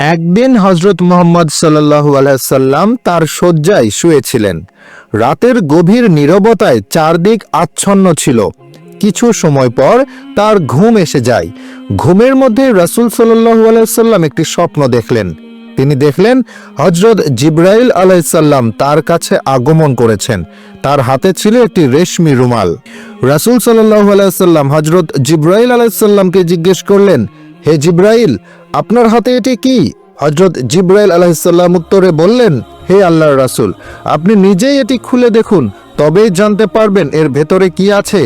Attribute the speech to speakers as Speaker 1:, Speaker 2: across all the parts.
Speaker 1: একদিন হজরত মোহাম্মদ সাল্লাহু আলাইসাল্লাম তার শয্যায় শুয়েছিলেন। রাতের গভীর নীরবতায় চারদিক আচ্ছন্ন ছিল। কিছু সময় পর তার ঘুম এসে যায়। ঘুমের মধ্যে রাসূল সাল্লাহু আলাইসাল্লাম একটি স্বপ্ন দেখলেন। তিনি দেখলেন হজরত জিব্রাইল আলাইসাল্লাম তার কাছে আগমন করেছেন। তার হাতে ছিল একটি রেশমি রুমাল। রাসূল সাল্লাহু আলাইসাল্লাম হজরত জিব্রাইল আলাইসাল্লামকে জিজ্ঞেস করলেন হে জিব্রাইল, আপনার হাতে এটি কি? হজরত জিব্রাইল আলাহিসাল্লাম উত্তরে বললেন, হে আল্লাহর রাসুল, আপনি নিজেই এটি খুলে দেখুন, তবেই জানতে পারবেন এর ভেতরে কি আছে।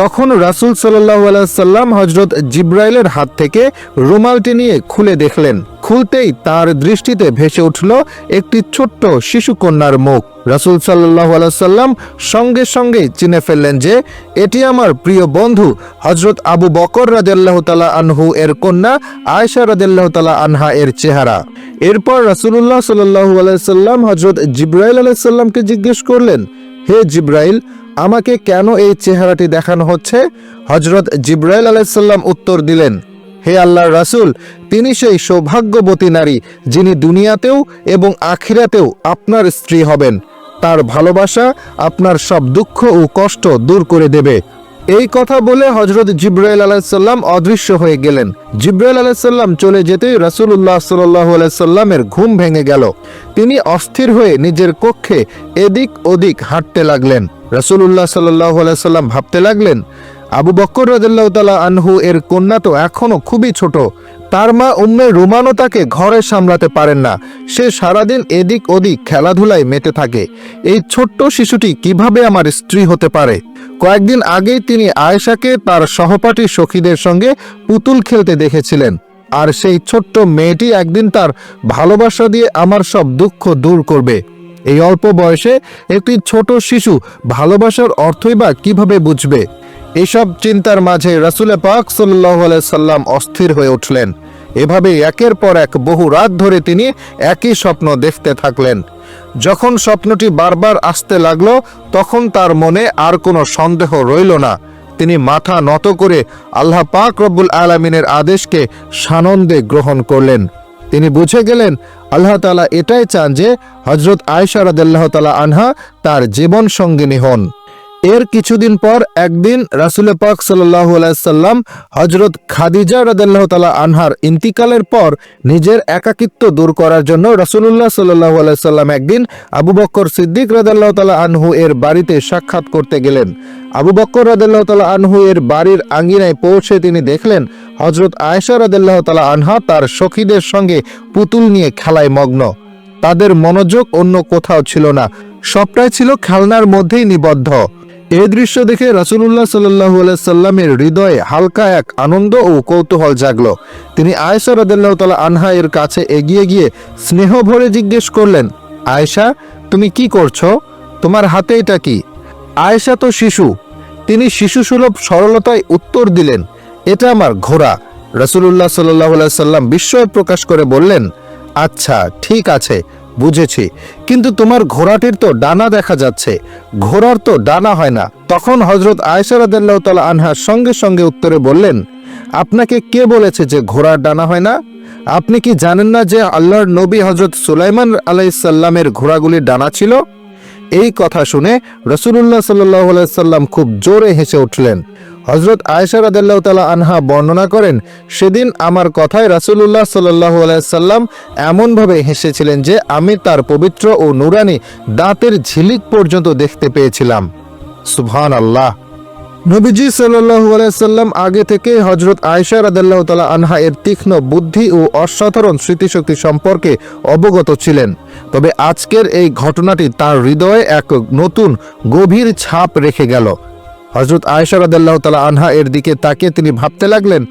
Speaker 1: তখন রাসূল সাল্লাহ আলাইসাল্লাম হজরত জিব্রাইলের হাত থেকে রুমালটি নিয়ে খুলে দেখলেন। খুলতেই তার দৃষ্টিতে ভেসে উঠল একটি ছোট্ট শিশু কন্যার মুখ। রাসূল সাল্লাহ আলাইসাল্লাম সঙ্গে সঙ্গে চিনে ফেললেন যে, এটি আমার প্রিয় বন্ধু হজরত আবু বকর রাজাল্লাহ তালা আনহু এর কন্যা আয়সা রাজাল্লাহ তালা আনহা এর চেহারা। এরপর রাসূলুল্লাহ সাল্লাহু আলাইসাল্লাম হজরত জিব্রাইল আলাইসাল্লামকে জিজ্ঞেস করলেন, হে জিব্রাইল আমাকে কেন এই চেহারাটি দেখানো হচ্ছে? হজরত জিব্রাইল আলাইসাল্লাম উত্তর দিলেন, হে আল্লাহর রাসূল, তিনি সেই সৌভাগ্যবতী নারী যিনি দুনিয়াতেও এবং আখিরাতেও আপনার স্ত্রী হবেন। তার ভালোবাসা আপনার সব দুঃখ ও কষ্ট দূর করে দেবে। এই কথা বলে হজরত জিব্রাইল আলাইসাল্লাম অদৃশ্য হয়ে গেলেন। জিব্রাইল আলাইসাল্লাম চলে যেতেই রাসূলুল্লাহ সাল্লাহ আলাইসাল্লামের ঘুম ভেঙে গেল। তিনি অস্থির হয়ে নিজের কক্ষে এদিক ওদিক হাঁটতে লাগলেন। রাসূলুল্লাহ সাল্লাহ আলাইসাল্লাম ভাবতে লাগলেন, আবু বক্কর রাজাল্লাহ তালা আনহু এর কন্যা তো এখনও খুবই ছোট, তার মা উম্মে রুমানও তাকে ঘরে সামলাতে পারেন না, সে সারাদিন এদিক ওদিক খেলাধুলায় মেতে থাকে, এই ছোট্ট শিশুটি কীভাবে আমার স্ত্রী হতে পারে? কয়েকদিন আগেই তিনি আয়েশাকে তার সহপাঠী সখীদের সঙ্গে পুতুল খেলতে দেখেছিলেন, আর সেই ছোট্ট মেয়েটি একদিন তার ভালোবাসা দিয়ে আমার সব দুঃখ দূর করবে। এই অল্প বয়সে একটি ছোট শিশু ভালোবাসার অর্থই বা কীভাবে বুঝবে? এসব চিন্তার মাঝে রাসুলে পাক সাল্লাহ সাল্লাম অস্থির হয়ে উঠলেন। এভাবে একের পর এক বহু রাত ধরে তিনি একই স্বপ্ন দেখতে থাকলেন। যখন স্বপ্নটি বারবার আসতে লাগল, তখন তার মনে আর কোনো সন্দেহ রইল না। তিনি মাথা নত করে আল্লাহ পাক রব্বুল আলমিনের আদেশকে সানন্দে গ্রহণ করলেন। তিনি বুঝে গেলেন, আল্লাহ তালা এটাই চান যে হজরত আয়সা রাদাল্লাহ তালা আনহা তার জীবন সঙ্গিনী হন। এর কিছুদিন পর একদিন রাসুল পাক সাল্লাহ আলাইসাল্লাম হজরত খাদিজা রাদাল্লাহ তালা আনহার ইন্তিকালের পর নিজের একাকিত্ব দূর করার জন্য রাসুলুল্লাহ সাল্লাহ আলাইসাল্লাম একদিন আবু বক্কর সিদ্দিক রাদাল্লাহ তালা আনহু এর বাড়িতে সাক্ষাৎ করতে গেলেন। আবু বক্কর রাদাল্লাহ তালা আনহু এর বাড়ির আঙ্গিনায় পৌঁছে তিনি দেখলেন হজরত আয়েশা রাদাল্লাহ তালা আনহা তার সখীদের সঙ্গে পুতুল নিয়ে খেলায় মগ্ন। তাদের মনোযোগ অন্য কোথাও ছিল না। সবটাই ছিল খেলনার মধ্যেই নিবদ্ধ। এ দৃশ্য দেখে রাসুলুল্লাহ সাল্লাহ সাল্লামের হৃদয়ে হালকা এক আনন্দ ও কৌতূহল জাগল। তিনি আয়েশা রদাল্লাহ তালা আনহা এর কাছে এগিয়ে গিয়ে স্নেহ ভরে জিজ্ঞেস করলেন, আয়েশা, তুমি কি করছ? তোমার হাতে এটা কি? আয়েশা তো শিশু। তিনি শিশু সুলভ সরলতায় উত্তর দিলেন, এটা আমার ঘোড়া। রাসুলুল্লাহ সাল্লাহ সাল্লাম বিস্ময় প্রকাশ করে বললেন আচ্ছা ঠিক আছে। বুঝেছি। কিন্তু তোমার ঘোড়াটির তো ডানা দেখা যাচ্ছে। ঘোড়ার তো ডানা হয় না। তখন হজরত আয়সারাদাল্লাহ তালা আনহার সঙ্গে সঙ্গে উত্তরে বললেন, আপনাকে কে বলেছে যে ঘোড়ার ডানা হয় না? আপনি কি জানেন না যে আল্লাহর নবী হজরত সুলাইমান আলাইসাল্লামের ঘোড়াগুলির ডানা ছিল? এই কথা শুনে রসুল্লাহ সাল্লাহ সাল্লাম খুব জোরে হেসে উঠলেন। হজরত আয়েশা রাদাল্লাহ তালা আনহা বর্ণনা করেন, সেদিন আমার কথায় রাসুলুল্লাহ সাল্লাহ সাল্লাম এমনভাবে হেসেছিলেন যে আমি তার পবিত্র ও নুরানি দাঁতের ঝিলিক পর্যন্ত দেখতে পেয়েছিলাম। সুবহান আল্লাহ নবীজি সাল্লাহ আলাইসাল্লাম আগে থেকে হজরত আয়েশা রাদাল্লাহ তালা আনহা এর তীক্ষ্ণ বুদ্ধি ও অসাধারণ স্মৃতিশক্তি সম্পর্কে অবগত ছিলেন। তবে আজকের এই ঘটনাটি তার হৃদয়ে এক নতুন গভীর ছাপ রেখে গেল। হজরত আয়েশা রাদাল্লাহ তালা আনহা এর দিকে তাকে তিনি ভাবতে লাগলেন,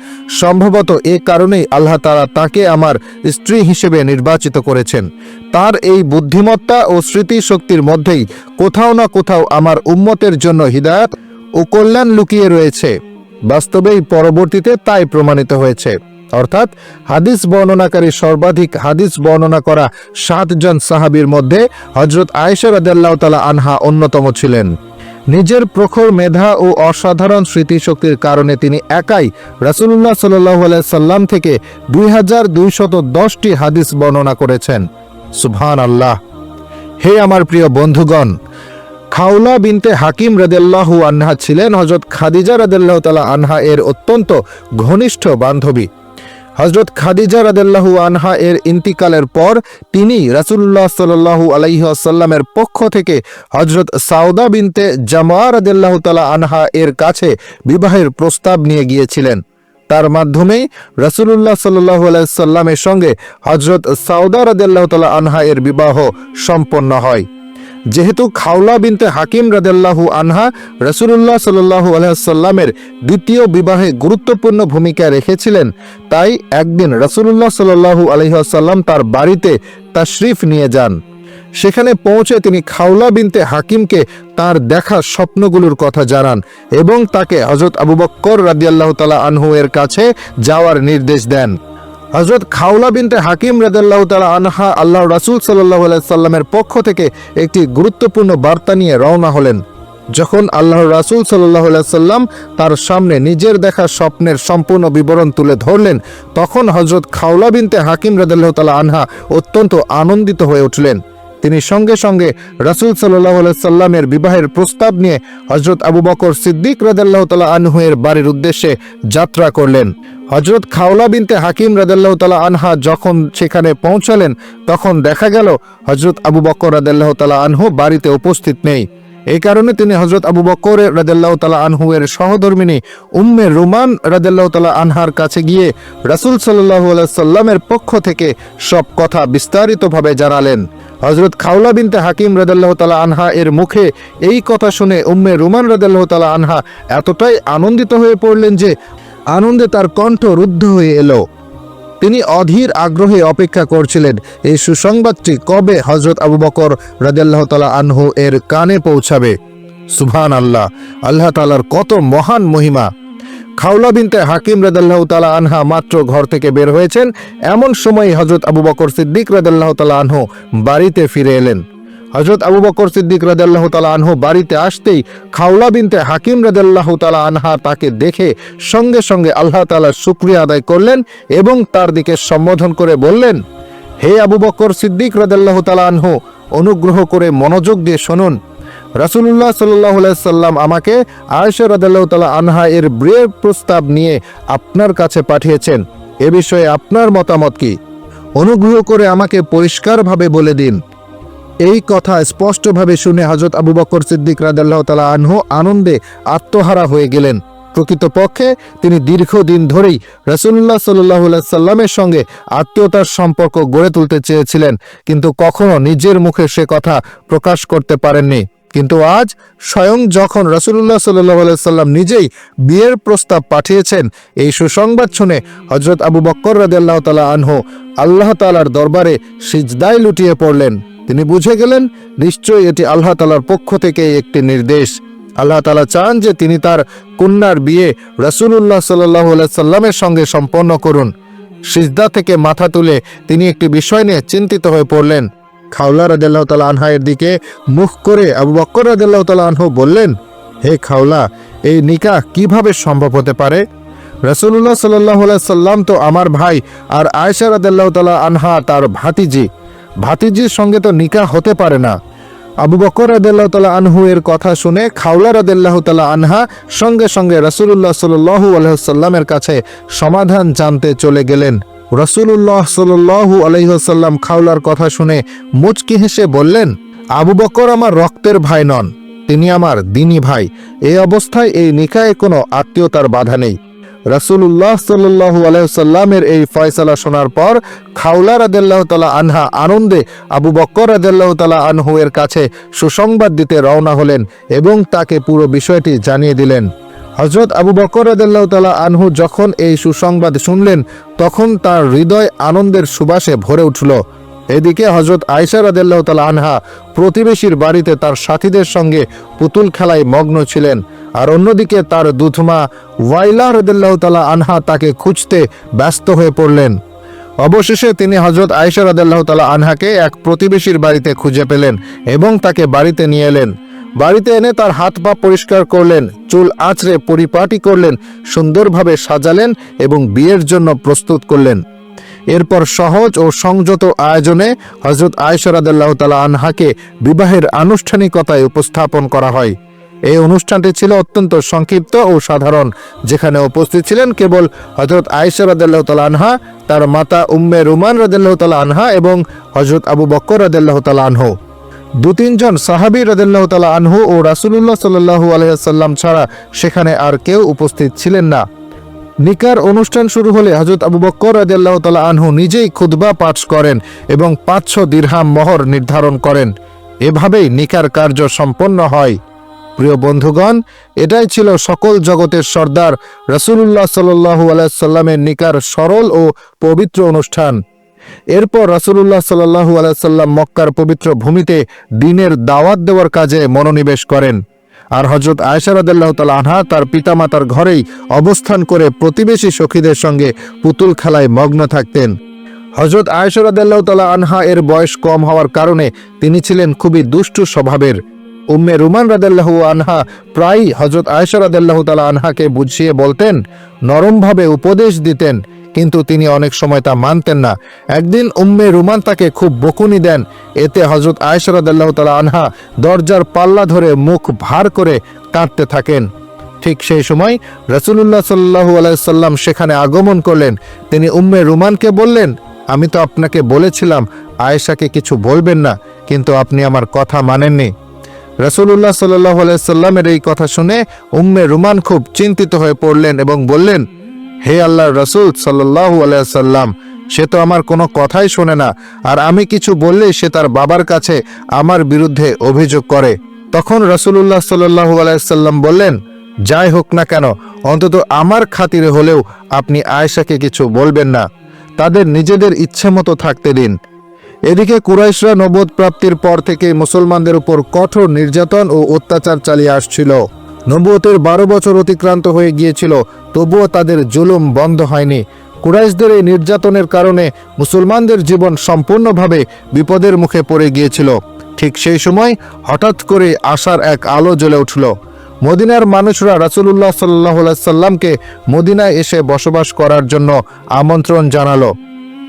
Speaker 1: সম্ভবত এ কারণেই আল্লাহ তালা তাকে আমার স্ত্রী হিসেবে নির্বাচিত করেছেন। তার এই বুদ্ধিমত্তা ও স্মৃতিশক্তির মধ্যেই কোথাও না কোথাও আমার উম্মতের জন্য হিদায়ত ও কল্যাণ লুকিয়ে রয়েছে। বাস্তবেই পরবর্তীতে তাই প্রমাণিত হয়েছে। অর্থাৎ হাদিস বর্ণনাকারী সর্বাধিক হাদিস বর্ণনা করা সাতজন সাহাবীর মধ্যে হজরত আয়েশা রাদাল্লাহ তালা আনহা অন্যতম ছিলেন। নিজের প্রখর মেধা ও অসাধারণ স্মৃতিশক্তির কারণে তিনি একাই রাসুলুল্লাহ সাল্লাহ সাল্লাম থেকে দুই হাজার দুইশত দশটি হাদিস বর্ণনা করেছেন। সুবহান আল্লাহ হে আমার প্রিয় বন্ধুগণ খাউলা বিনতে হাকিম রদেল্লাহু আনহা ছিলেন হজরত খাদিজা রদেল্লাহ তালা আনহা এর অত্যন্ত ঘনিষ্ঠ বান্ধবী। হজরত খাদিজা রাদেল্লাহু আনহা এর ইন্তিকালের পর তিনি রাসুল্লাহ সাল্লাহু আলাইসাল্লামের পক্ষ থেকে হজরত সাউদা বিনতে জামা রাদেল্লাহ তালা আনহা এর কাছে বিবাহের প্রস্তাব নিয়ে গিয়েছিলেন। তার মাধ্যমেই রাসুলুল্লাহ সাল্লাহ আলাইসাল্লামের সঙ্গে হজরত সাউদা রাদেল্লাহ তালা আনহা এর বিবাহ সম্পন্ন হয়। যেহেতু খাওলা বিনতে হাকিম রাদেল্লাহু আনহা রসুল্লাহ সাল্লাহু আলহামের দ্বিতীয় বিবাহে গুরুত্বপূর্ণ ভূমিকা রেখেছিলেন, তাই একদিন রসুল্লাহ সাল্লাহু আলহাসাল্লাম তার বাড়িতে তা তাশরিফ নিয়ে যান। সেখানে পৌঁছে তিনি খাওলা বিনতে হাকিমকে তার দেখা স্বপ্নগুলোর কথা জানান এবং তাকে হজরত আবু বক্কর রাদিয়াল্লাহ তালা আনহু এর কাছে যাওয়ার নির্দেশ দেন। হজরত খাওলা বিনতে হাকিম রাজাল্লাহ তালা আনহা আল্লাহ রাসুল সাল্লাহ সাল্লামের পক্ষ থেকে একটি গুরুত্বপূর্ণ বার্তা নিয়ে রওনা হলেন। যখন আল্লাহ রাসুল সাল্লাহ সাল্লাম তার সামনে নিজের দেখা স্বপ্নের সম্পূর্ণ বিবরণ তুলে ধরলেন, তখন হজরত খাওলা বিনতে হাকিম রাজাল্লাহ তালা আনহা অত্যন্ত আনন্দিত হয়ে উঠলেন। তিনি সঙ্গে সঙ্গে রাসুল সাল্লাহ সাল্লামের বিবাহের প্রস্তাব নিয়ে হজরত আবু বকর সিদ্দিক রাদাল্লাহ তালা আনহুয়ের বাড়ির উদ্দেশ্যে যাত্রা করলেন। হজরত খাওলা বিনতে হাকিম রাদাল্লাহ তালা আনহা যখন সেখানে পৌঁছালেন, তখন দেখা গেল হজরত আবু বকর রাদাল্লাহ তালা আনহু বাড়িতে উপস্থিত নেই। এই কারণে তিনি হজরত আবু বকর রাদেল্লাহ তালা আনহু এর সহধর্মিনী উম্মে রুমান রাদেল্লাহ তালা আনহার কাছে গিয়ে রাসুল সাল্লাহ সাল্লামের পক্ষ থেকে সব কথা বিস্তারিতভাবে জানালেন। হজরত খাওলা বিনতে হাকিম রাদাল্লাহ তালা আনহা এর মুখে এই কথা শুনে উম্মে রুমান রাদাল্লাহ তালা আনহা এতটাই আনন্দিত হয়ে পড়লেন যে আনন্দে তার কণ্ঠ রুদ্ধ হয়ে এলো। তিনি অধীর আগ্রহে অপেক্ষা করছিলেন এই সুসংবাদটি কবে হজরত আবু বকর রাজাল্লাহ তালা আনহু এর কানে পৌঁছাবে। সুভান আল্লাহ আল্লাহ তালার কত মহান মহিমা। খাওলা বিনতে হাকিম রাদাল্লাহ তালা আনহা মাত্র ঘর থেকে বের হয়েছেন। এমন সময় হজরত আবু বকর সিদ্দিক রাদাল্লাহ তালা আনহু বাড়িতে ফিরে এলেন। হজরত আবু বকর সিদ্দিক রাদাল্লাহ তালা আনহু বাড়িতে আসতেই খাওলা বিনতে হাকিম রাদাল্লাহ তালা আনহা তাকে দেখে সঙ্গে সঙ্গে আল্লাহ তালার শুক্রিয়া আদায় করলেন এবং তার দিকে সম্বোধন করে বললেন, হে আবু বকর সিদ্দিক রাদাল্লাহ তালা আনহু, অনুগ্রহ করে মনোযোগ দিয়ে শুনুন। রাসুল্লাহ সাল্লাহ সাল্লাম আমাকে আয়সা রাদাল্লাহ আনহা এর বিয়ের প্রস্তাব নিয়ে আপনার কাছে পাঠিয়েছেন। এ বিষয়ে আপনার মতামত কি? অনুগ্রহ করে আমাকে পরিষ্কারভাবে বলে দিন। এই কথা স্পষ্টভাবে শুনে হজরত আবু বকর সিদ্দিক রাদাল্লাহ তালা আনহু আনন্দে আত্মহারা হয়ে গেলেন। প্রকৃতপক্ষে তিনি দীর্ঘদিন ধরেই রসুল্লাহ সাল্লাহ সাল্লামের সঙ্গে আত্মীয়তার সম্পর্ক গড়ে তুলতে চেয়েছিলেন, কিন্তু কখনো নিজের মুখে সে কথা প্রকাশ করতে পারেননি। কিন্তু আজ স্বয়ং যখন রসুল্লাহ সাল্লাহ সাল্লাম নিজেই বিয়ের প্রস্তাব পাঠিয়েছেন, এই সুসংবাদ শুনে হজরত আবু বক্কর রাদিয়াল্লাহ তালা আনহু আল্লাহ তালার দরবারে সিজদায় লুটিয়ে পড়লেন। তিনি বুঝে গেলেন, নিশ্চয়ই এটি আল্লাহ তালার পক্ষ থেকে একটি নির্দেশ। আল্লাহ তালা চান যে তিনি তার কন্যার বিয়ে রসুল্লাহ সাল্লাহ সাল্লামের সঙ্গে সম্পন্ন করুন। সিজদা থেকে মাথা তুলে তিনি একটি বিষয় নিয়ে চিন্তিত হয়ে পড়লেন। খাওলা রাজাল্লাহ তালা আনহায়ের দিকে মুখ করে আবু বক্কর রাজাল্লাহ তালা আনহু বললেন, হে খাওলা, এই নিকাহ কীভাবে সম্ভব হতে পারে? রসুল্লাহ সাল্লাহ সাল্লাম তো আমার ভাই আর আয়সা রাদাল্লাহ তালা আনহা তার ভাতিজি। ভাতিজির সঙ্গে তো নিকাহ হতে পারে না। আবু বকর রাদেল্লাহ আনহু এর কথা শুনে খাওলা রাদেল্লাহ আনহা সঙ্গে সঙ্গে রসুল্লাহ সাল্লু আলহ্লামের কাছে সমাধান জানতে চলে গেলেন। রসুল্লাহ সাল্লু আলহ্লাম খাওলার কথা শুনে মুচকি হেসে বললেন, আবু বকর আমার রক্তের ভাই নন, তিনি আমার দিনী ভাই। এই অবস্থায় এই নিকায়ে কোনো আত্মীয়তার বাধা নেই। রাসুল্লাহ সাল্লু আলহ্লামের এই ফয়সালা শোনার পর খাওলা রাদেল্লাহ তালা আনহা আনন্দে আবু বক্কর রাদেল্লাহ তালা আনহু এর কাছে সুসংবাদ দিতে রওনা হলেন এবং তাকে পুরো বিষয়টি জানিয়ে দিলেন। হজরত আবু বকর রাদেল্লাহ তালা আনহু যখন এই সুসংবাদ শুনলেন, তখন তার হৃদয় আনন্দের সুবাসে ভরে উঠল। এদিকে হজরত আয়সা রাদেল্লাহ তালা আনহা প্রতিবেশীর বাড়িতে তার সাথীদের সঙ্গে পুতুল খেলায় মগ্ন ছিলেন। আর অন্যদিকে তার দুধমা ওয়াইলা রদুল্লাহ তালা আনহা তাকে খুঁজতে ব্যস্ত হয়ে পড়লেন। অবশেষে তিনি হজরত আয়সা রদাল্লাহ তালা আনহাকে এক প্রতিবেশীর বাড়িতে খুঁজে পেলেন এবং তাকে বাড়িতে নিয়ে এলেন। বাড়িতে এনে তার হাত পা পরিষ্কার করলেন, চুল আঁচড়ে পরিপাটি করলেন, সুন্দরভাবে সাজালেন এবং বিয়ের জন্য প্রস্তুত করলেন। এরপর সহজ ও সংযত আয়োজনে হজরত আয়সরাদাল্লাহ তালা আনহাকে বিবাহের আনুষ্ঠানিকতায় উপস্থাপন করা হয়। এই অনুষ্ঠানটি ছিল অত্যন্ত সংক্ষিপ্ত ও সাধারণ, যেখানে উপস্থিত ছিলেন কেবল হজরত তালা আনহা, তার মাতা উম্মে রুমান রাদাল্লাহ আনহা এবং হজরত আবু বক্কর রাদাল্লাহ তালা আনহু। দু তিনজন সাহাবি রাদিল্লাহ তালা আনহু ও রাসুলুল্লাহ সাল্লাহু আলহাম ছাড়া সেখানে আর কেউ উপস্থিত ছিলেন না। নিকার অনুষ্ঠান শুরু হলে হজরত আবু বক্কর রাদিয়াল্লাহ তালা আনহু নিজেই খুতবা পাঠ করেন এবং পাঁচশো দিরহাম মহর নির্ধারণ করেন। এভাবেই নিকার কার্য সম্পন্ন হয়। প্রিয় বন্ধুগণ, এটাই ছিল সকল জগতের সর্দার রসুল্লাহ সাল্লু আলাইসাল্লামের নিকার সরল ও পবিত্র অনুষ্ঠান। এরপর রাসূলুল্লাহ সাল্লাহু আলাইসাল্লাম মক্কার পবিত্র ভূমিতে দিনের দাওয়াত দেওয়ার কাজে মনোনিবেশ করেন। আর হজরত আয়সারাদাল্লাহ তাল আনহা তার পিতামাতার ঘরেই অবস্থান করে প্রতিবেশী সখীদের সঙ্গে পুতুল খেলায় মগ্ন থাকতেন। হজরত আয়সরাদাল্লাহ তালা আনহা এর বয়স কম হওয়ার কারণে তিনি ছিলেন খুবই দুষ্টু স্বভাবের। উম্মে রুমান রাদাল্লাহু আনহা প্রায়ই হজরত আয়সা রাদাল্লাহু তালা আনহাকে বুঝিয়ে বলতেন, নরমভাবে উপদেশ দিতেন কিন্তু তিনি অনেক সময় তা মানতেন না। একদিন উম্মে রুমান তাকে খুব বকুনি দেন। এতে হজরত আয়সা রাদাল্লাহু তালা আনহা দরজার পাল্লা ধরে মুখ ভার করে কাঁদতে থাকেন। ঠিক সেই সময় রসুল্লাহ সাল্লাহু আলাইসাল্লাম সেখানে আগমন করলেন। তিনি উম্মে রুমানকে বললেন, আমি তো আপনাকে বলেছিলাম, আয়েশাকে কিছু বলবেন না, কিন্তু আপনি আমার কথা মানেননি। রসুল্লাহ সাল্লাহ আলাইসাল্লামের এই কথা শুনে উম্মে রুমান খুব চিন্তিত হয়ে পড়লেন এবং বললেন হে আল্লাহ রসুল সাল্লাহ আলাইসাল্লাম সে তো আমার কোনো কথাই শোনে না, আর আমি কিছু বললেই সে তার বাবার কাছে আমার বিরুদ্ধে অভিযোগ করে। তখন রসুল্লাহ সাল্লাহ আলাইসাল্লাম বললেন, যাই হোক না কেন, অন্তত আমার খাতিরে হলেও আপনি আয়েশাকে কিছু বলবেন না। তাদের নিজেদের ইচ্ছে মতো থাকতে দিন। এদিকে কুরাইশরা নবদ প্রাপ্তির পর থেকে মুসলমানদের উপর কঠোর নির্যাতন ও অত্যাচার চালিয়ে আসছিল। নবুয়তের বারো বছর অতিক্রান্ত হয়ে গিয়েছিল, তবুও তাদের জুলুম বন্ধ হয়নি। কুরাইশদের এই নির্যাতনের কারণে মুসলমানদের জীবন সম্পূর্ণভাবে বিপদের মুখে পড়ে গিয়েছিল। ঠিক সেই সময় হঠাৎ করে আশার এক আলো জ্বলে উঠল। মদিনার মানুষরা রাসুলুল্লাহ সাল্লাহ সাল্লামকে মদিনায় এসে বসবাস করার জন্য আমন্ত্রণ জানালো।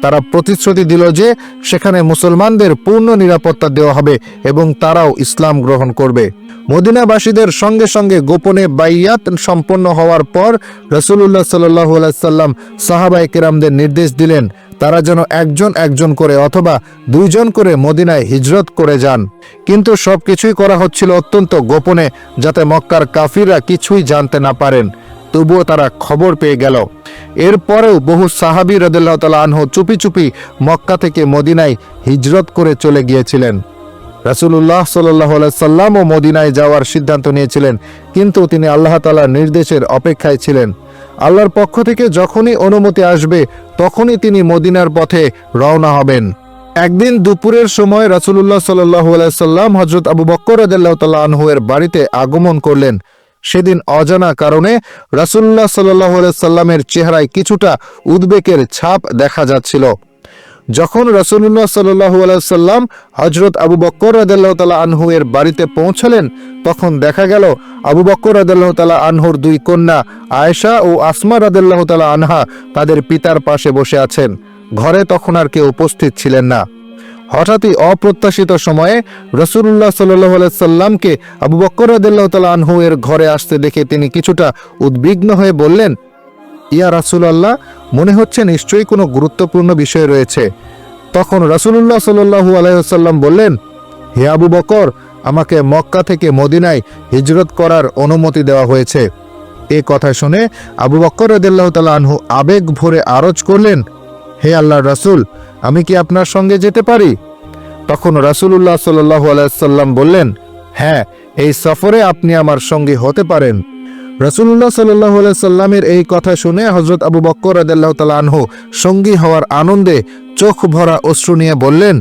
Speaker 1: তারা প্রতিশ্রুতি দিল যে সেখানে মুসলমানদের পূর্ণ নিরাপত্তা দেওয়া হবে এবং তারাও ইসলাম গ্রহণ করবে। মদিনাবাসীদের সঙ্গে সঙ্গে গোপনে বাইয়াত সম্পন্ন হওয়ার পর রসুল্লাহ সাল্লাহ সাল্লাম সাহাবাই কেরামদের নির্দেশ দিলেন, তারা যেন একজন একজন করে অথবা দুইজন করে মদিনায় হিজরত করে যান। কিন্তু সব কিছুই করা হচ্ছিল অত্যন্ত গোপনে, যাতে মক্কার কাফিররা কিছুই জানতে না পারেন। তবুও তারা খবর পেয়ে গেল। এরপরেও বহু সাহাবি রদুল্লাহ তালা আনহু চুপি চুপি মক্কা থেকে মদিনায় হিজরত করে চলে গিয়েছিলেন। রাসুল্লাহ সাল্লাহ সাল্লাম ও মদিনায় যাওয়ার সিদ্ধান্ত নিয়েছিলেন, কিন্তু তিনি আল্লাহ তালার নির্দেশের অপেক্ষায় ছিলেন। আল্লাহর পক্ষ থেকে যখনই অনুমতি আসবে, তখনই তিনি মদিনার পথে রওনা হবেন। একদিন দুপুরের সময় রাসুল্লাহ সাল্লাহ সাল্লাম হজরত আবু বক্কর রদাল্লাহ তাল্লাহ আনহু এর বাড়িতে আগমন করলেন। সেদিন অজানা কারণে রাসুল্লাহ সাল্লাহ সাল্লামের চেহারায় কিছুটা উদ্বেগের ছাপ দেখা যাচ্ছিল। যখন রাসুল্লাহ সাল্লাহ সাল্লাম হজরত আবু বক্কর রাদাল্লাহ তালা আনহু এর বাড়িতে পৌঁছলেন, তখন দেখা গেল আবু বক্কর রাদাল্লাহ তালা আনহুর দুই কন্যা আয়েশা ও আসমা রাদাল্লাহ তালা আনহা তাদের পিতার পাশে বসে আছেন। ঘরে তখন আর কেউ উপস্থিত ছিলেন না। হঠাৎই অপ্রত্যাশিত সময়ে রসুল্লাহ সাল্লাহ সাল্লামকে আবু বক্কর রাদিল্লাহ তালা আনহু এর ঘরে আসতে দেখে তিনি কিছুটা উদ্বিগ্ন হয়ে বললেন, ইয়া রাসুলাল্লাহ, মনে হচ্ছে নিশ্চয়ই কোনো গুরুত্বপূর্ণ বিষয় রয়েছে। তখন রাসুলুল্লাহ সাল্লু আলাইসাল্লাম বললেন, হে আবু বকর, আমাকে মক্কা থেকে মদিনায় হিজরত করার অনুমতি দেওয়া হয়েছে। এ কথা শুনে আবু বক্কর রদিল্লাহ তালা আনহু আবেগ ভরে আরজ করলেন, হে আল্লাহ রাসুল আমি কি আপনার সঙ্গে যেতে পারি? তখন রাসুলুল্লাহ সাল্লাহ আলাইসাল্লাম বললেন হ্যাঁ এই সফরে আপনি আমার সঙ্গী হতে পারেন। রাসুল্লাহ সাল্লাহ সাল্লামের এই কথা শুনে হজরত আবু বক্কর তালা আনহু সঙ্গী হওয়ার আনন্দে চোখ ভরা অশ্রু নিয়ে বললেন,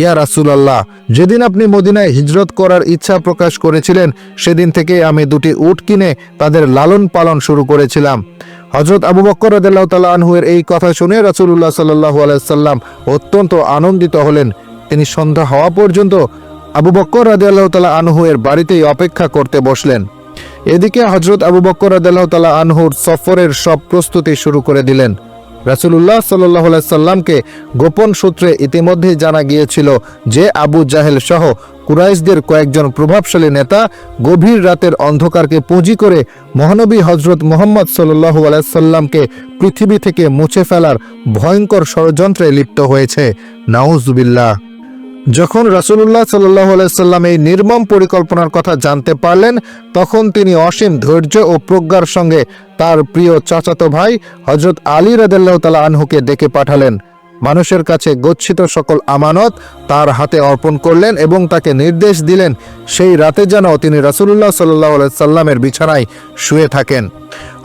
Speaker 1: ইয়া রাসুলাল্লাহ, যেদিন আপনি মদিনায় হিজরত করার ইচ্ছা প্রকাশ করেছিলেন, সেদিন থেকে আমি দুটি উট কিনে তাদের লালন পালন শুরু করেছিলাম। হজরত আবু বক্কর আদাল্লাহ তালা আনহুয়ের এই কথা শুনে রাসুল্লাহ সাল্লাহ আলাইসাল্লাম অত্যন্ত আনন্দিত হলেন। তিনি সন্ধ্যা হওয়া পর্যন্ত আবু বক্কর রাদিয়াল্লাহু তাআলা আনহুয়ের বাড়িতেই অপেক্ষা করতে বসলেন। এদিকে হজরত আবু বক্কর রাজিয়াল্লাহ তালা আনহুর সফরের সব প্রস্তুতি শুরু করে দিলেন। রাসূলুল্লাহ সাল্লাহ সাল্লামকে গোপন সূত্রে ইতিমধ্যেই জানা গিয়েছিল যে আবু জাহেল সহ কুরাইশদের কয়েকজন প্রভাবশালী নেতা গভীর রাতের অন্ধকারকে পুঁজি করে মহানবী হজরত মোহাম্মদ সাল্লাল্লাহু আলাইসাল্লামকে পৃথিবী থেকে মুছে ফেলার ভয়ঙ্কর ষড়যন্ত্রে লিপ্ত হয়েছে। নাউজুবিল্লাহ। যখন রাসূলুল্লাহ সাল্লাহ আলাইসাল্লাম এই নির্মম পরিকল্পনার কথা জানতে পারলেন, তখন তিনি অসীম ধৈর্য ও প্রজ্ঞার সঙ্গে তার প্রিয় চাচাতো ভাই হজরত আলী রাদেল্লাহ তালা আনহুকে ডেকে পাঠালেন। মানুষের কাছে গচ্ছিত সকল আমানত তার হাতে অর্পণ করলেন এবং তাকে নির্দেশ দিলেন, সেই রাতে যেন তিনি রাসূলুল্লাহ সাল্লাহ সাল্লামের বিছানায় শুয়ে থাকেন।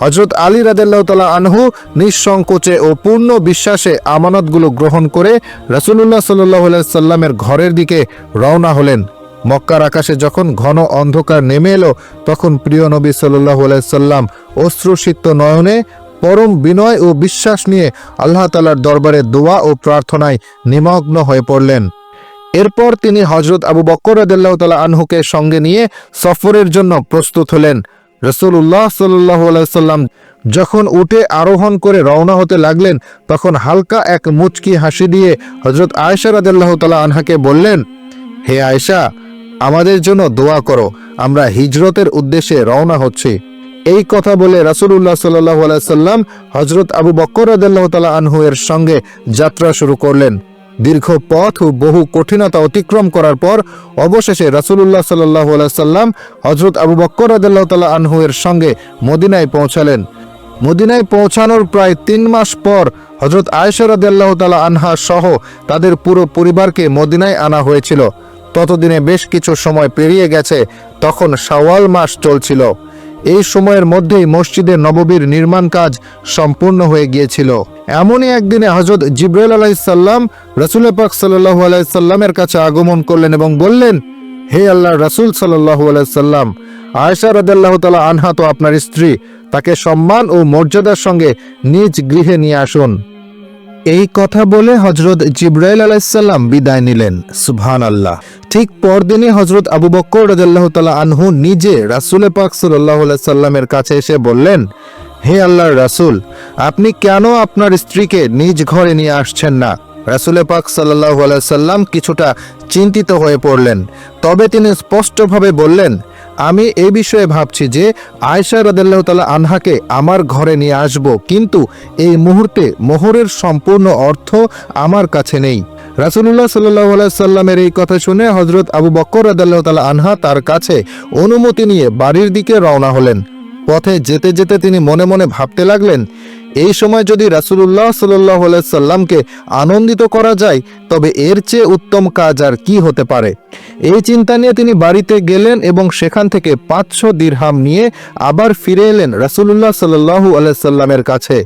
Speaker 1: হজরত আলী রাদেল্লাহ তালা আনহু নিঃসংকোচে ও পূর্ণ বিশ্বাসে আমানতগুলো গ্রহণ করে রাসূলুল্লাহ সাল্লাহ সাল্লামের ঘরের দিকে রওনা হলেন। মক্কার আকাশে যখন ঘন অন্ধকার নেমে এলো, তখন প্রিয় নবী সাল্লাহ সাল্লাম অশ্রুসিক্ত নয়নে পরম বিনয় ও বিশ্বাস নিয়ে আল্লাহ তালার দরবারে দোয়া ও প্রার্থনায় নিমগ্ন হয়ে পড়লেন। এরপর তিনি হজরত আবু বকর রাদিয়াল্লাহু তাআলা আনহুকে সঙ্গে নিয়ে সফরের জন্য প্রস্তুত হলেন। রসুল্লাহ সাল্লাহ সাল্লাম যখন উঠে আরোহণ করে রওনা হতে লাগলেন, তখন হালকা এক মুচকি হাসি দিয়ে হজরত আয়েশা রাদিয়াল্লাহু তাআলা আনহাকে বললেন, হে আয়েশা, আমাদের জন্য দোয়া করো, আমরা হিজরতের উদ্দেশ্যে রওনা হচ্ছি। এই কথা বলে রাসূলুল্লাহ সাল্লাহ সাল্লাম হজরত আবু বক্কর রাদিয়াল্লাহু তাআলা আনহু এর সঙ্গে যাত্রা শুরু করলেন। দীর্ঘ পথ ও বহু কঠিনতা অতিক্রম করার পর অবশেষে রাসূলুল্লাহ সাল্লাহ সাল্লাম হজরত আবু বক্কর রাদিয়াল্লাহু তাআলা আনহু এর সঙ্গে মদিনায় পৌঁছালেন। মদিনায় পৌঁছানোর প্রায় তিন মাস পর হজরত আয়েশা রাদিয়াল্লাহু তাআলা আনহা সহ তাদের পুরো পরিবারকে মদিনায় আনা হয়েছিল। ততদিনে বেশ কিছু সময় পেরিয়ে গেছে, তখন শাওয়াল মাস চলছিল। এই সময়ের মধ্যেই মসজিদে নববীর নির্মাণ কাজ সম্পূর্ণ হয়ে গিয়েছিল। এমনই একদিনে হজরত জিব্রাইল আলাইসাল্লাম রসুল পাক সাল্লাহু আলাইসাল্লামের কাছে আগমন করলেন এবং বললেন, হে আল্লাহ রসুল সাল্লাহু আলাইসাল্লাম আয়সা রদাল্লাহ তালা আনহা তো আপনার স্ত্রী, তাকে সম্মান ও মর্যাদার সঙ্গে নিজ গৃহে নিয়ে আসুন। এই কথা বলে হজরত জিব্রাইল আলাইসাল্লাম বিদায় নিলেন সুবহান আল্লাহ ঠিক পরদিনই হজরত আবু বক্কর রাজাল্লাহ তালা আনহু নিজে রাসুল পাক সাল্লাহ সাল্লামের কাছে এসে বললেন, হে আল্লাহর রাসূল, আপনি কেন আপনার স্ত্রীকে নিজ ঘরে নিয়ে আসছেন না? রাসুল পাক সাল্লাহ সাল্লাম কিছুটা চিন্তিত হয়ে পড়লেন। তবে তিনি স্পষ্টভাবে বললেন আমি এই বিষয়ে ভাবছি যে আয়সা রদাল্লাহ তালা আনহাকে আমার ঘরে নিয়ে আসব, কিন্তু এই মুহূর্তে মোহরের সম্পূর্ণ অর্থ আমার কাছে নেই। রাসুলুল্লাহ সাল্লাহ সাল্লামের এই কথা শুনে হজরত আবু বক্কর রাদাল্লাহ তালা আনহা তার কাছে অনুমতি নিয়ে বাড়ির দিকে রওনা হলেন। পথে যেতে যেতে তিনি মনে মনে ভাবতে লাগলেন এই সময় যদি রাসুলুল্লাহ সাল্লাহ সাল্লামকে আনন্দিত করা যায়, তবে এর চেয়ে উত্তম কাজ আর কি হতে পারে? এই চিন্তা নিয়ে তিনি বাড়িতে গেলেন এবং সেখান থেকে পাঁচশো দিরহাম নিয়ে আবার ফিরে এলেন রাসুলুল্লাহ সাল্লাহু আলাইসাল্লামের কাছে।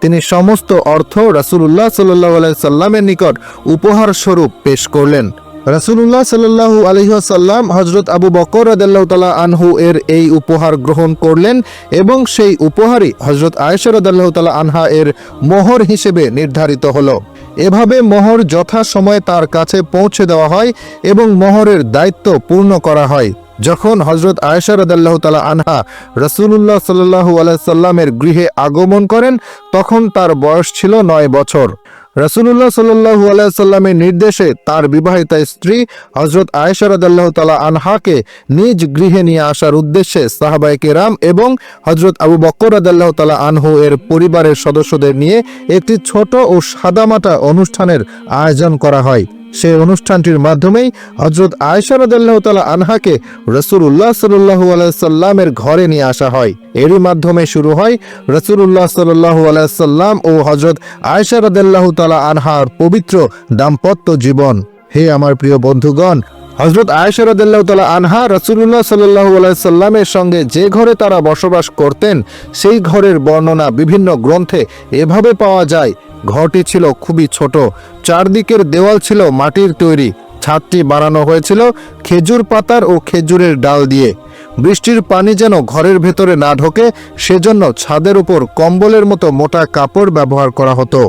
Speaker 1: তিনি সমস্ত অর্থ রাসুলুল্লাহ সাল্লাহ সাল্লামের নিকট উপহার স্বরূপ পেশ করলেন। রাসুলুল্লাহ সাল্লাহু আলহিহাসাল্লাম হজরত আবু বকর রাদাল্লাহ আনহু এর এই উপহার গ্রহণ করলেন এবং সেই উপহারই হজরত আয়েশা রাদাল্লাহ আনহা এর মোহর হিসেবে নির্ধারিত হলো। এভাবে মোহর যথাসময়ে তার কাছে পৌঁছে দেওয়া হয় এবং মোহরের দায়িত্ব পূর্ণ করা হয়। যখন হজরত আয়েশা রাদাল্লাহ আনহা রসুল্লাহ সাল্লাহু আলাইসাল্লামের গৃহে আগমন করেন, তখন তার বয়স ছিল নয় বছর। রসুল্লাহ সাল্লু আলাইসাল্লামের নির্দেশে তার বিবাহিতা স্ত্রী হজরত আয়েশার রাদাল্লাহ তালা আনহাকে নিজ গৃহে নিয়ে আসার উদ্দেশ্যে সাহাবাই কেরাম এবং হজরত আবু বক্কর আদাল্লাহ তালা আনহু এর পরিবারের সদস্যদের নিয়ে একটি ছোট ও সাদামাটা অনুষ্ঠানের আয়োজন করা হয়। সেই অনুষ্ঠানটির মাধ্যমেই হজরত আয়সা রাদাল্লাহ তালা আনহাকে রসুল্লাহ সাল্লাহু আলাইসাল্লামের ঘরে নিয়ে আসা হয়। এরই মাধ্যমে শুরু হয় রসুল্লাহ সাল্লাহু আলাইসাল্লাম ও হজরত আয়সা রাদাল্লাহ তালা আনহার পবিত্র দাম্পত্য জীবন। হে আমার প্রিয় বন্ধুগণ হজরত আয়েশা রাদিয়াল্লাহু তাআলা আনহা রাসূলুল্লাহ সাল্লাল্লাহু আলাইহি সাল্লামের সঙ্গে যে ঘরে তারা বসবাস করতেন, সেই ঘরের বর্ণনা বিভিন্ন গ্রন্থে এভাবে পাওয়া যায় ঘরটি ছিল খুবই ছোট। চারদিকের দেওয়াল ছিল মাটির তৈরি। ছাদটি বানানো হয়েছিল খেজুর পাতার ও খেজুরের ডাল দিয়ে। বৃষ্টির পানি যেন ঘরের ভেতরে না ঢোকে, সেজন্য ছাদের উপর কম্বলের মতো মোটা কাপড় ব্যবহার করা হতো।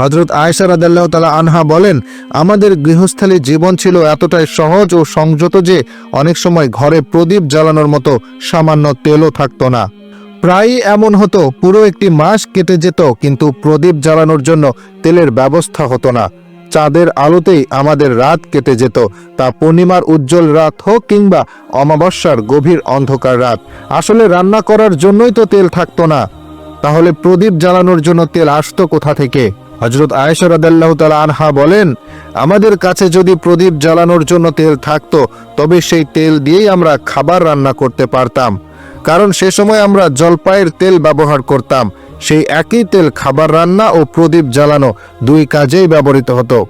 Speaker 1: হজরত আয়েশা রাদাল্লাহ তালা আনহা বলেন, আমাদের গৃহস্থালী জীবন ছিল এতটাই সহজ ও সংযত যে অনেক সময় ঘরে প্রদীপ জ্বালানোর মতো সামান্য তেলও থাকতো না। প্রায়ই এমন হতো, পুরো একটি মাস কেটে যেত, কিন্তু প্রদীপ জ্বালানোর জন্য তেলের ব্যবস্থা হতো না। চাঁদের আলোতেই আমাদের রাত কেটে যেত, তা পূর্ণিমার উজ্জ্বল রাত হোক কিংবা অমাবস্যার গভীর অন্ধকার রাত, আসলে রান্না করার জন্যই তো তেল থাকতো না। তাহলে প্রদীপ জ্বালানোর জন্য তেল আসতো কোথা থেকে? হজরত আয়েশা রাদাল্লাহ তালা আনহা বলেন, আমাদের কাছে যদি প্রদীপ জ্বালানোর জন্য তেল থাকতো, তবে সেই তেল দিয়েই আমরা খাবার রান্না করতে পারতাম। কারণ সে সময় আমরা জলপাইয়ের তেল ব্যবহার করতাম। সেই একই তেল খাবার রান্না ও প্রদীপ জ্বালানো দুই কাজেই ব্যবহৃত হতো।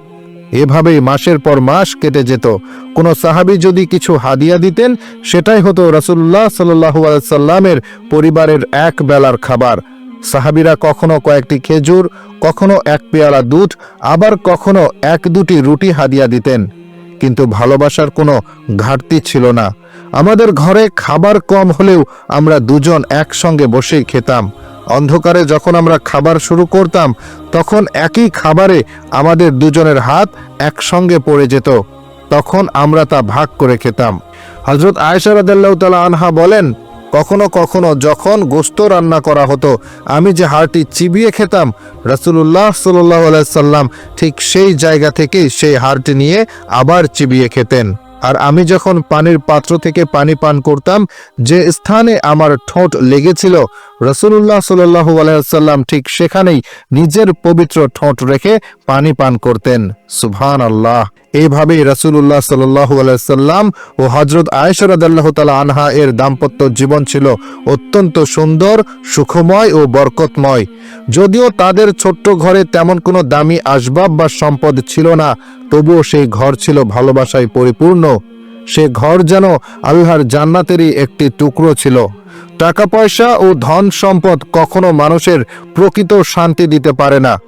Speaker 1: এভাবেই মাসের পর মাস কেটে যেত। কোনো সাহাবি যদি কিছু হাদিয়া দিতেন, সেটাই হতো রাসুল্লাহ সাল্লাহু সাল্লামের পরিবারের এক বেলার খাবার। সাহাবিরা কখনো কয়েকটি খেজুর, কখনো এক পেয়ালা দুধ, আবার কখনো এক দুটি রুটি হাদিয়া দিতেন। কিন্তু ভালোবাসার কোনো ঘাটতি ছিল না। আমাদের ঘরে খাবার কম হলেও আমরা দুজন একসঙ্গে বসেই খেতাম। অন্ধকারে যখন আমরা খাবার শুরু করতাম, তখন একই খাবারে আমাদের দুজনের হাত একসঙ্গে পড়ে যেত। তখন আমরা তা ভাগ করে খেতাম। হজরত আয়েশা রাদাল্লাহ আনহা বলেন, কখনো কখনো যখন গোস্ত রান্না করা হতো, আমি যে হাড়টি চিবিয়ে খেতাম, রাসুলুল্লাহ সাল্লাহ সাল্লাম ঠিক সেই জায়গা থেকেই সেই হাড়টি নিয়ে আবার চিবিয়ে খেতেন। আর আমি যখন পানির পাত্র থেকে পানি পান করতাম যে স্থানে আমার ঠোঁট লেগেছিল রসুল্লাহ সাল্লু আলাইসাল্লাম ঠিক সেখানেই নিজের পবিত্র ঠোঁট রেখে পানি পান করতেন। সুবহান আল্লাহ এইভাবেই রসুল্লাহ সাল্লাহ আলাইসাল্লাম ও হজরত আয়েশরাদাল্লাহ তালা আনহা এর দাম্পত্য জীবন ছিল অত্যন্ত সুন্দর, সুখময় ও বরকতময়। যদিও তাদের ছোট্ট ঘরে তেমন কোনো দামি আসবাব বা সম্পদ ছিল না, তবুও সেই ঘর ছিল ভালোবাসায় পরিপূর্ণ। সে ঘর যেন আল্লাহর জান্নাতেরই একটি টুকরো ছিল। টাকা পয়সা ও ধন সম্পদ কখনো মানুষের প্রকৃত শান্তি দিতে পারে না।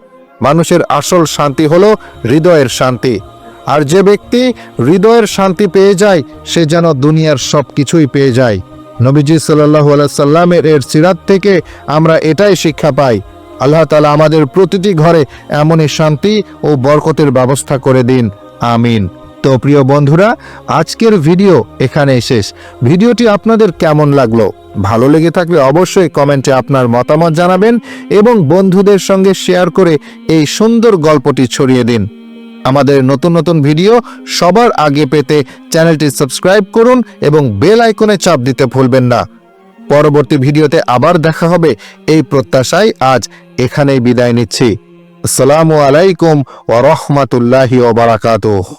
Speaker 1: মানুষের আসল শান্তি হলো হৃদয়ের শান্তি। আর যে ব্যক্তি হৃদয়ের শান্তি পেয়ে যায়, সে যেন দুনিয়ার সব কিছুই পেয়ে যায়। নবীজি সাল্লাহ সাল্লামের এর সিরাত থেকে আমরা এটাই শিক্ষা পাই। আল্লাহ তালা আমাদের প্রতিটি ঘরে এমনই শান্তি ও বরকতের ব্যবস্থা করে দিন। আমিন। তো প্রিয় বন্ধুরা, আজকের ভিডিও এখানে শেষ। ভিডিওটি আপনাদের কেমন লাগল? ভালো লেগে থাকলে অবশ্যই কমেন্টে আপনার মতামত জানাবেন এবং বন্ধুদের সঙ্গে শেয়ার করে এই সুন্দর গল্পটি ছড়িয়ে দিন। আমাদের নতুন নতুন ভিডিও সবার আগে পেতে চ্যানেলটি সাবস্ক্রাইব করুন এবং বেল আইকনে চাপ দিতে ভুলবেন না। পরবর্তী ভিডিওতে আবার দেখা হবে এই প্রত্যাশায় আজ এখানেই বিদায় নিচ্ছি। আসসালামু আলাইকুম ওয়া রাহমাতুল্লাহি ওয়া বারাকাতুহু।